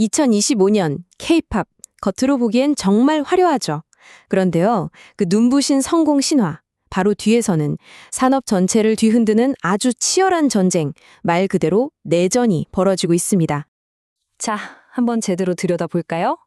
2025년 K-팝 겉으로 보기엔 정말 화려하죠. 그런데요, 그 눈부신 성공 신화 바로 뒤에서는 산업 전체를 뒤흔드는 아주 치열한 전쟁, 말 그대로 내전이 벌어지고 있습니다. 자, 한번 제대로 들여다볼까요?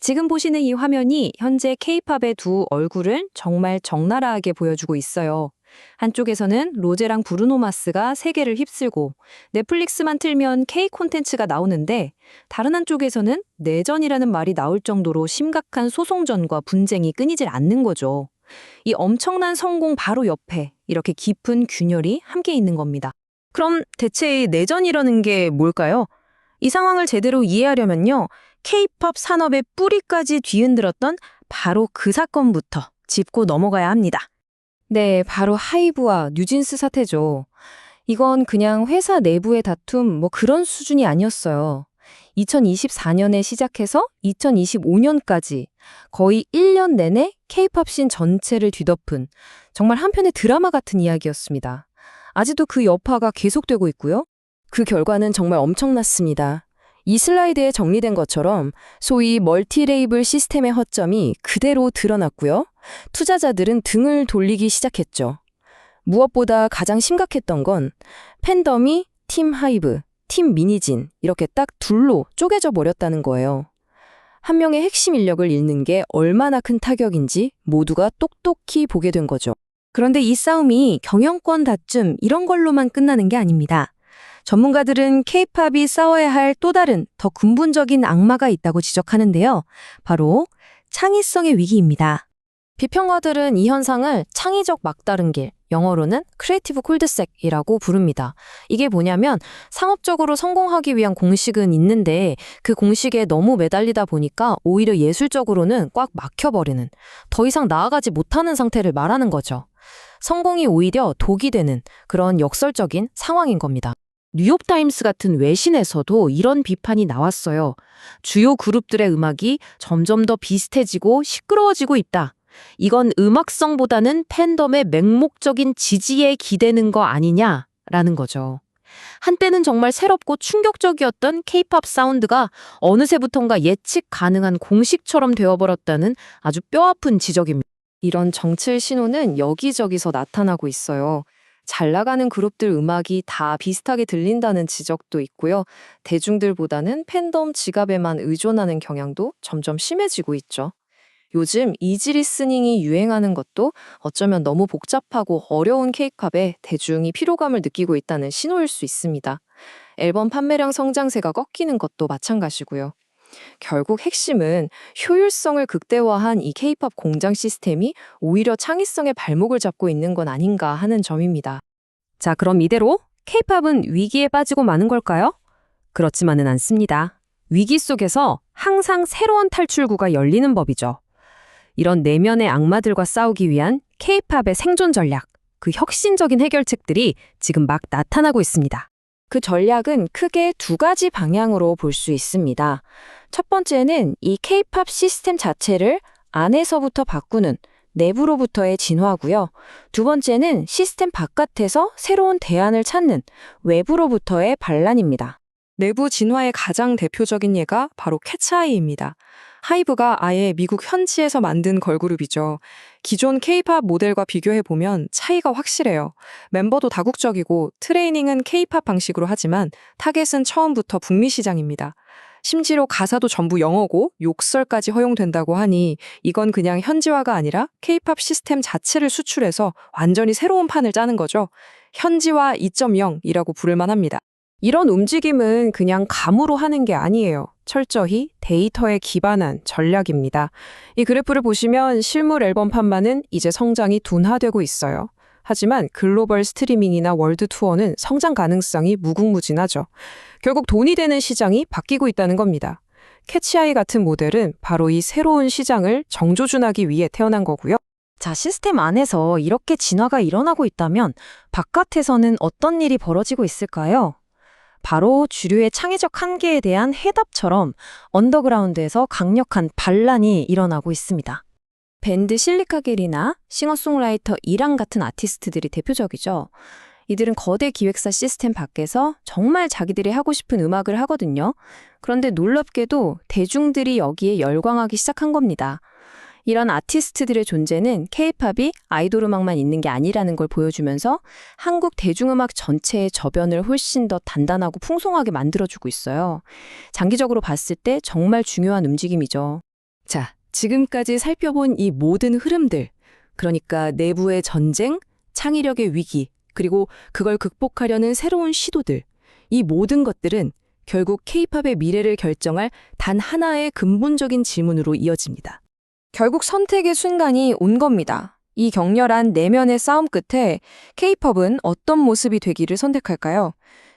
지금 보시는 이 화면이 현재 K-팝의 두 얼굴을 정말 적나라하게 보여주고 있어요. 한쪽에서는 로제랑 브루노 마스가 세계를 휩쓸고 넷플릭스만 틀면 K 콘텐츠가 나오는데 다른 한쪽에서는 내전이라는 말이 나올 정도로 심각한 소송전과 분쟁이 끊이질 않는 거죠. 이 엄청난 성공 바로 옆에 이렇게 깊은 균열이 함께 있는 겁니다. 그럼 대체 이 내전이라는 게 뭘까요? 이 상황을 제대로 이해하려면요. K-팝 산업의 뿌리까지 뒤흔들었던 바로 그 사건부터 짚고 넘어가야 합니다. 네, 바로 하이브와 뉴진스 사태죠. 이건 그냥 회사 내부의 다툼 뭐 그런 수준이 아니었어요. 2024년에 시작해서 2025년까지 거의 1년 내내 케이팝 씬 전체를 뒤덮은 정말 한편의 드라마 같은 이야기였습니다. 아직도 그 여파가 계속되고 있고요. 그 결과는 정말 엄청났습니다. 이 슬라이드에 정리된 것처럼 소위 멀티 레이블 시스템의 허점이 그대로 드러났고요. 투자자들은 등을 돌리기 시작했죠. 무엇보다 가장 심각했던 건 팬덤이 팀 하이브, 팀 미니진 이렇게 딱 둘로 쪼개져 버렸다는 거예요. 한 명의 핵심 인력을 잃는 게 얼마나 큰 타격인지 모두가 똑똑히 보게 된 거죠. 그런데 이 싸움이 경영권 다툼 이런 걸로만 끝나는 게 아닙니다. 전문가들은 케이팝이 싸워야 할 또 다른 더 근본적인 악마가 있다고 지적하는데요. 바로 창의성의 위기입니다. 비평가들은 이 현상을 창의적 막다른 길, 영어로는 크리에이티브 콜드색이라고 부릅니다. 이게 뭐냐면 상업적으로 성공하기 위한 공식은 있는데 그 공식에 너무 매달리다 보니까 오히려 예술적으로는 꽉 막혀버리는, 더 이상 나아가지 못하는 상태를 말하는 거죠. 성공이 오히려 독이 되는 그런 역설적인 상황인 겁니다. 뉴욕타임스 같은 외신에서도 이런 비판이 나왔어요. 주요 그룹들의 음악이 점점 더 비슷해지고 시끄러워지고 있다. 이건 음악성보다는 팬덤의 맹목적인 지지에 기대는 거 아니냐라는 거죠. 한때는 정말 새롭고 충격적이었던 케이팝 사운드가 어느새부턴가 예측 가능한 공식처럼 되어버렸다는 아주 뼈아픈 지적입니다. 이런 정칠 신호는 여기저기서 나타나고 있어요. 잘 나가는 그룹들 음악이 다 비슷하게 들린다는 지적도 있고요. 대중들보다는 팬덤 지갑에만 의존하는 경향도 점점 심해지고 있죠. 요즘 이지 리스닝이 유행하는 것도 어쩌면 너무 복잡하고 어려운 케이팝에 대중이 피로감을 느끼고 있다는 신호일 수 있습니다. 앨범 판매량 성장세가 꺾이는 것도 마찬가지고요. 결국 핵심은 효율성을 극대화한 이 케이팝 공장 시스템이 오히려 창의성의 발목을 잡고 있는 건 아닌가 하는 점입니다. 자, 그럼 이대로 케이팝은 위기에 빠지고 마는 걸까요? 그렇지만은 않습니다. 위기 속에서 항상 새로운 탈출구가 열리는 법이죠. 이런 내면의 악마들과 싸우기 위한 케이팝의 생존 전략, 그 혁신적인 해결책들이 지금 막 나타나고 있습니다. 그 전략은 크게 두 가지 방향으로 볼 수 있습니다. 첫 번째는 이 케이팝 시스템 자체를 안에서부터 바꾸는 내부로부터의 진화고요. 두 번째는 시스템 바깥에서 새로운 대안을 찾는 외부로부터의 반란입니다. 내부 진화의 가장 대표적인 예가 바로 캐츠아이입니다. 하이브가 아예 미국 현지에서 만든 걸그룹이죠. 기존 케이팝 모델과 비교해보면 차이가 확실해요. 멤버도 다국적이고 트레이닝은 케이팝 방식으로 하지만 타겟은 처음부터 북미 시장입니다. 심지어 가사도 전부 영어고 욕설까지 허용된다고 하니 이건 그냥 현지화가 아니라 케이팝 시스템 자체를 수출해서 완전히 새로운 판을 짜는 거죠. 현지화 2.0이라고 부를 만 합니다. 이런 움직임은 그냥 감으로 하는 게 아니에요. 철저히 데이터에 기반한 전략입니다. 이 그래프를 보시면 실물 앨범 판만은 이제 성장이 둔화되고 있어요. 하지만 글로벌 스트리밍이나 월드 투어는 성장 가능성이 무궁무진하죠. 결국 돈이 되는 시장이 바뀌고 있다는 겁니다. 캐치아이 같은 모델은 바로 이 새로운 시장을 정조준하기 위해 태어난 거고요. 자, 시스템 안에서 이렇게 진화가 일어나고 있다면 바깥에서는 어떤 일이 벌어지고 있을까요? 바로 주류의 창의적 한계에 대한 해답처럼 언더그라운드에서 강력한 반란이 일어나고 있습니다. 밴드 실리카겔이나 싱어송라이터 이랑 같은 아티스트들이 대표적이죠. 이들은 거대 기획사 시스템 밖에서 정말 자기들이 하고 싶은 음악을 하거든요. 그런데 놀랍게도 대중들이 여기에 열광하기 시작한 겁니다. 이런 아티스트들의 존재는 케이팝이 아이돌 음악만 있는 게 아니라는 걸 보여주면서 한국 대중음악 전체의 저변을 훨씬 더 단단하고 풍성하게 만들어주고 있어요. 장기적으로 봤을 때 정말 중요한 움직임이죠. 자, 지금까지 살펴본 이 모든 흐름들, 그러니까 내부의 전쟁, 창의력의 위기, 그리고 그걸 극복하려는 새로운 시도들, 이 모든 것들은 결국 케이팝의 미래를 결정할 단 하나의 근본적인 질문으로 이어집니다. 결국 선택의 순간이 온 겁니다. 이 격렬한 내면의 싸움 끝에 케이팝은 어떤 모습이 되기를 선택할까요?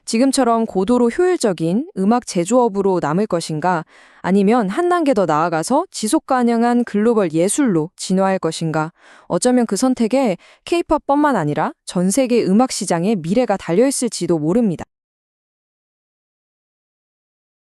지금처럼 고도로 효율적인 음악 제조업으로 남을 것인가? 아니면 한 단계 더 나아가서 지속 가능한 글로벌 예술로 진화할 것인가? 어쩌면 그 선택에 케이팝뿐만 아니라 전 세계 음악 시장의 미래가 달려 있을지도 모릅니다.